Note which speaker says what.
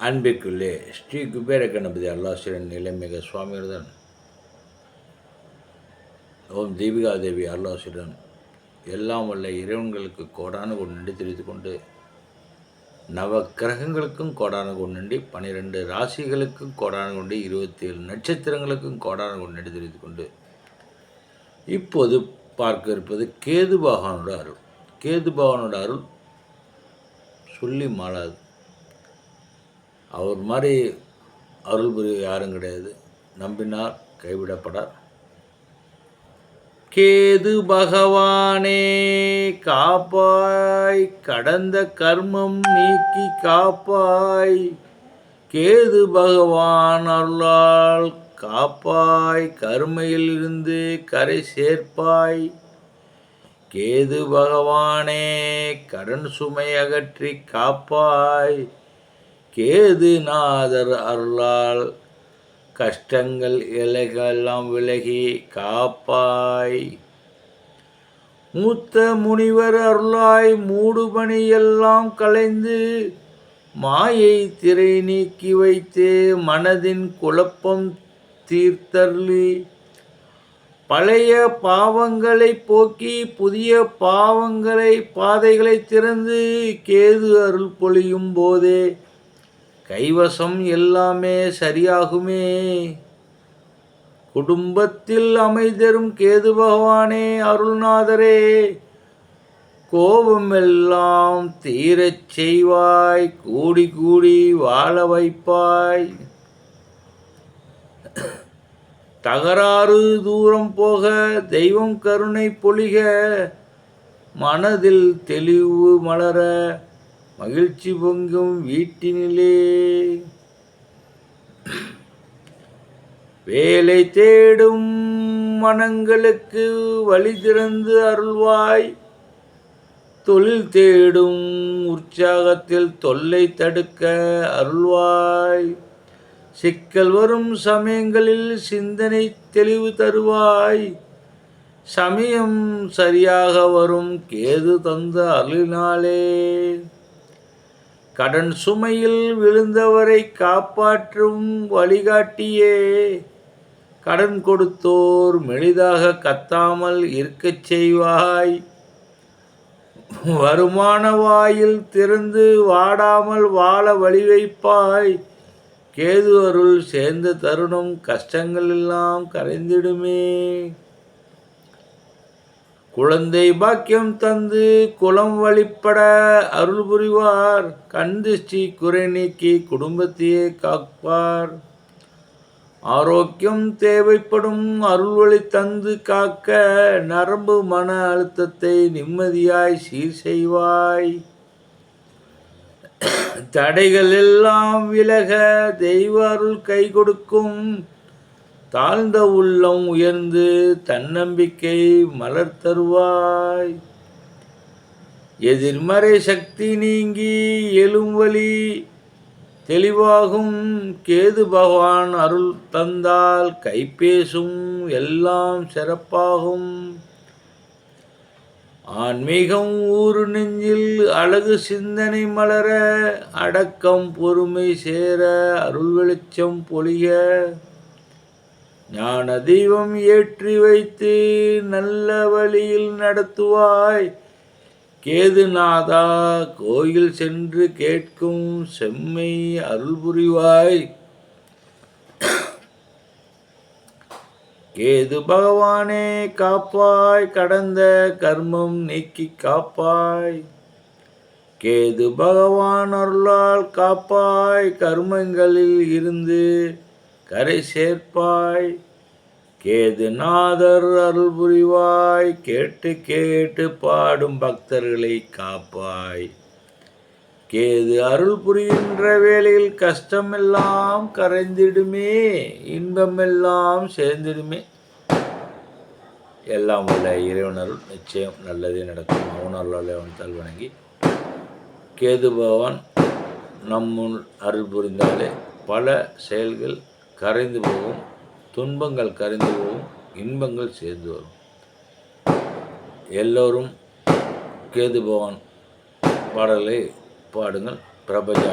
Speaker 1: அன்பிற்குள்ளே ஸ்ரீ குபேர கணபதி அருளாசிரியன் நிலைமிக சுவாமியுடன் ஓம் தீபிகா தேவி அருளாசிரியன் எல்லாம் வல்ல இறைவன்களுக்கு கோடான கொண்டு தெரிவித்துக் கொண்டு நவ கிரகங்களுக்கும் கோடான கொண்டு பன்னிரெண்டு ராசிகளுக்கும் கோடான கொண்டு இருபத்தி ஏழு நட்சத்திரங்களுக்கும் கோடான கொண்டு தெரிவித்துக் கொண்டு இப்போது பார்க்க இருப்பது கேது பகவானோட அருள். கேது பகவானோட அருள் சொல்லி மாளாது அவர் மாதிரி அருள் புரிய யாரும் கிடையாது. நம்பினார் கைவிடப்படார். கேது பகவானே காப்பாய். கடந்த கர்மம் நீக்கி காப்பாய். கேது பகவான் அருளால் காப்பாய். கருமையிலிருந்து கரை சேர்ப்பாய். கேது பகவானே கடன் சுமை அகற்றி காப்பாய். கேதுநாதர் அருளால் கஷ்டங்கள் இலைகளெல்லாம் விலகி காப்பாய். மூத்த முனிவர் அருளாய் மூடுபணியெல்லாம் கலைந்து மாயை திரை நீக்கி வைத்தே மனதின் குழப்பம் தீர்த்தள்ளி பழைய பாவங்களை போக்கி புதிய பாவங்களை பாதைகளை திறந்து கேது அருள் பொழியும் போதே கைவசம் எல்லாமே சரியாகுமே. குடும்பத்தில் அமைதரும் கேது பகவானே அருள்நாதரே. கோபமெல்லாம் தீரச் செய்வாய் கூடி கூடி வாழ வைப்பாய். தகராறு தூரம் போக தெய்வம் கருணை பொழிக மனதில் தெளிவு மலர மகிழ்ச்சி பொங்கும் வீட்டினிலே. வேலை தேடும் மனங்களுக்கு வழி திறந்து அருள்வாய். தொழில் தேடும் உற்சாகத்தில் தொல்லை தடுக்க அருள்வாய். சிக்கல் வரும் சமயங்களில் சிந்தனை தெளிவு தருவாய். சமயம் சரியாக வரும் கேது தந்த அருளினாலே. கடன் சுமையில் விழுந்தவரை காப்பாற்றும் வழிகாட்டியே. கடன் கொடுத்தோர் மெளிதாக கத்தாமல் இருக்கச் செய்வாய். வருமான வாயில் திறந்து வாடாமல் வாழ வழி வைப்பாய். கேது அருள் சேர்ந்த தருணம் கஷ்டங்கள் எல்லாம் கரைந்திடுமே. குழந்தை பாக்கியம் தந்து குலம் வழிபட அருள் புரிவார். கண்திஷ்டி குறை நீக்கி குடும்பத்தையே காப்பார். ஆரோக்கியம் தேவைப்படும் அருள்வழி தந்து காக்க நரம்பு மன அழுத்தத்தை நிம்மதியாய் சீர் செய்வாய். தடைகள் எல்லாம் விலக தெய்வ அருள் கை கொடுக்கும். தாழ்ந்த உள்ளம் உயர்ந்து தன்னம்பிக்கை மலர் தருவாய் எதிர்மறை சக்தி நீங்கி எழும் வழி தெளிவாகும். கேது பகவான் அருள் தந்தால் கைபேசும் எல்லாம் சிறப்பாகும். ஆன்மீகம் ஊரு நெஞ்சில் அழகு சிந்தனை மலர அடக்கம் பொறுமை சேர அருள் வெளிச்சம் பொழிய ஞான தெய்வம் ஏற்றி வைத்து நல்ல வழியில் நடத்துவாய். கேதுநாதா கோயில் சென்று கேட்கும் செம்மை அருள் புரிவாய். கேது பகவானே காப்பாய். கடந்த கர்மம் நீக்கி காப்பாய். கேது பகவான் அருளால் காப்பாய். கர்மங்களில் இருந்து கரை சேர்ப்பாய். கேதுநாதர் அருள் புரிவாய். கேட்டு கேட்டு பாடும் பக்தர்களை காப்பாய். கேது அருள் புரிகின்ற வேளையில் கஷ்டமெல்லாம் கரைந்திடுமே. இன்பமெல்லாம் சேர்ந்திடுமே. எல்லாம் உள்ள இறைவனருள் நிச்சயம் நல்லதே நடக்கும். அவனருளால் அவன் வணங்கி. கேது பகவான் நம்முன் அருள் புரிந்தாலே பல செயல்கள் கரைந்து போகும் துன்பங்கள் கரைந்து போகும் இன்பங்கள் சேர்ந்து வரும். எல்லோரும் கேது பகவான் பாடலை பாடுங்கள் பிரபஞ்ச